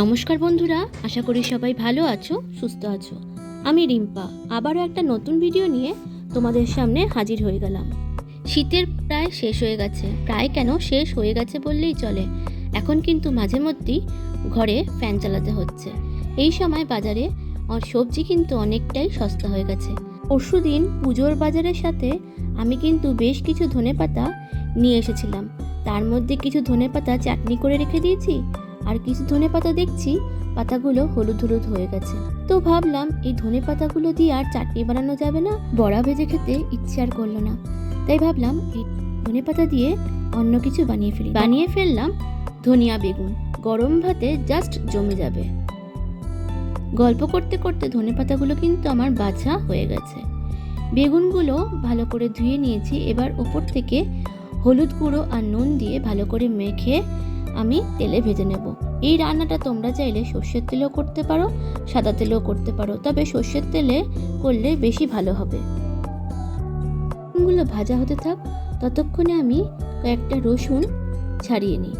নমস্কার বন্ধুরা, আশা করি সবাই ভালো আছো, সুস্থ আছো। আমি রিম্পা, আবারও একটা নতুন ভিডিও নিয়ে তোমাদের সামনে হাজির হয়ে গেলাম। শীতের প্রায় শেষ হয়ে গেছে, প্রায় কেন শেষ হয়ে গেছে বললেই চলে। এখন কিন্তু মাঝে মধ্যেই ঘরে ফ্যান চালাতে হচ্ছে। এই সময় বাজারে সবজি কিন্তু অনেকটাই সস্তা হয়ে গেছে। পরশু দিন পুজোর বাজারের সাথে আমি কিন্তু বেশ কিছু ধনেপাতা নিয়ে এসেছিলাম। তার মধ্যে কিছু ধনেপাতা চাটনি করে রেখে দিয়েছি আর কিছু ধনে পাতা দেখছি, পাতাগুলো হলুদ হলুদ হয়ে গেছে। তো ভাবলাম, এই ধনে পাতাগুলো দিয়ে আর চাটনি বানানো যাবে না, বড়া ভেজে খেতে ইচ্ছে আর করল না। তাই ভাবলাম, এই ধনে পাতা দিয়ে অন্য কিছু বানিয়ে ফেলি। বানিয়ে ফেললাম ধনিয়া বেগুন। গরম ভাতে জাস্ট জমে যাবে। গল্প করতে করতে ধনে পাতাগুলো কিন্তু আমার বাছা হয়ে গেছে। বেগুনগুলো ভালো করে ধুয়ে নিয়েছি, এবার ওপর থেকে হলুদ গুঁড়ো আর নুন দিয়ে ভালো করে মেখে আমি তেলে ভেজে নেব। এই রান্নাটা তোমরা চাইলে সর্ষের তেলেও করতে পারো, সাদা তেলেও করতে পারো, তবে সর্ষের তেলে করলে বেশি ভালো হবে। গুলো ভাজা হতে থাক, ততক্ষণে আমি কয়েকটা রসুন ছাড়িয়ে নিই।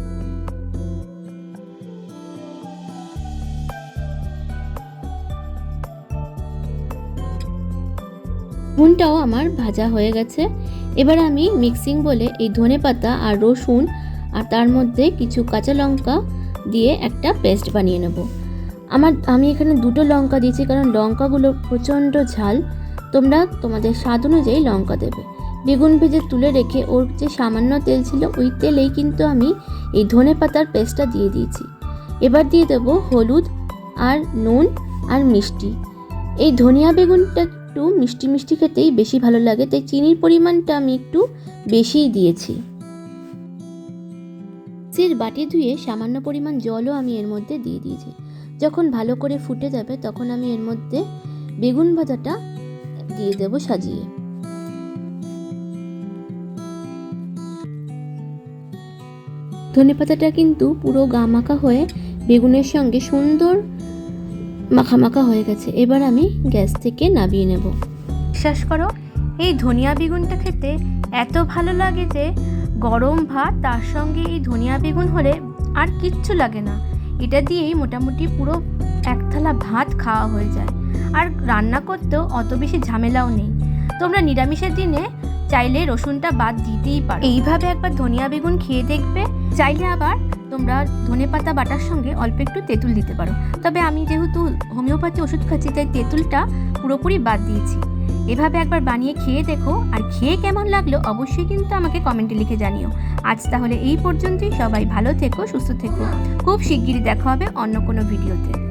রসুনটাও আমার ভাজা হয়ে গেছে। এবার আমি মিক্সিং বলে এই ধনে পাতা আর রসুন আর তার মধ্যে কিছু কাঁচা লঙ্কা দিয়ে একটা পেস্ট বানিয়ে নেব। আমার, আমি এখানে দুটো লঙ্কা দিয়েছি কারণ লঙ্কাগুলো প্রচণ্ড ঝাল। তোমরা তোমাদের স্বাদ অনুযায়ী লঙ্কা দেবে। বেগুন ভেজে তুলে রেখে ওর যে সামান্য তেল ছিল ওই তেলেই কিন্তু আমি এই ধনে পাতার পেস্টটা দিয়ে দিয়েছি। এবার দিয়ে দেবো হলুদ আর নুন আর মিষ্টি। এই ধনিয়া বেগুনটা একটু মিষ্টি মিষ্টি খেতেই বেশি ভালো লাগে, তাই চিনির পরিমাণটা আমি একটু বেশিই দিয়েছি। মিক্সির বাটি ধুয়ে সামান্য পরিমাণ জলও আমি এর মধ্যে দিয়ে দিয়েছি। যখন ভালো করে ফুটে যাবে তখন আমি এর মধ্যে বেগুন ভাজাটা দিয়ে দেব সাজিয়ে। ধনে পাতাটা কিন্তু পুরো গা মাখা হয়ে বেগুনের সঙ্গে সুন্দর মাখা মাখা হয়ে গেছে। এবার আমি গ্যাস থেকে নামিয়ে নেব। বিশ্বাস করো, এই ধনিয়া বেগুনটা খেতে এত ভালো লাগে যে গরম ভাত, তার সঙ্গে এই ধনিয়া বেগুন হলে আর কিচ্ছু লাগে না। এটা দিয়েই মোটামুটি পুরো এক থালা ভাত খাওয়া হয়ে যায়। আর রান্না করতেও অত বেশি ঝামেলাও নেই। তোমরা নিরামিষের দিনে চাইলে রসুনটা বাদ দিতেই পারো। এইভাবে একবার ধনিয়া বেগুন খেয়ে দেখবে। চাইলে আবার তোমরা ধনে পাতা বাটার সঙ্গে অল্প একটু তেঁতুল দিতে পারো। তবে আমি যেহেতু হোমিওপ্যাথি ওষুধ খাচ্ছি, তাই তেঁতুলটা পুরোপুরি বাদ দিয়েছি। এভাবে একবার বানিয়ে খেয়ে দেখো, আর খেয়ে কেমন লাগল অবশ্যই কিন্তু আমাকে কমেন্টে লিখে জানিও। আজ তাহলে এই পর্যন্তই, সবাই ভালো থেকো, সুস্থ থেকো। খুব শিগগিরই দেখা হবে অন্য কোনো ভিডিওতে।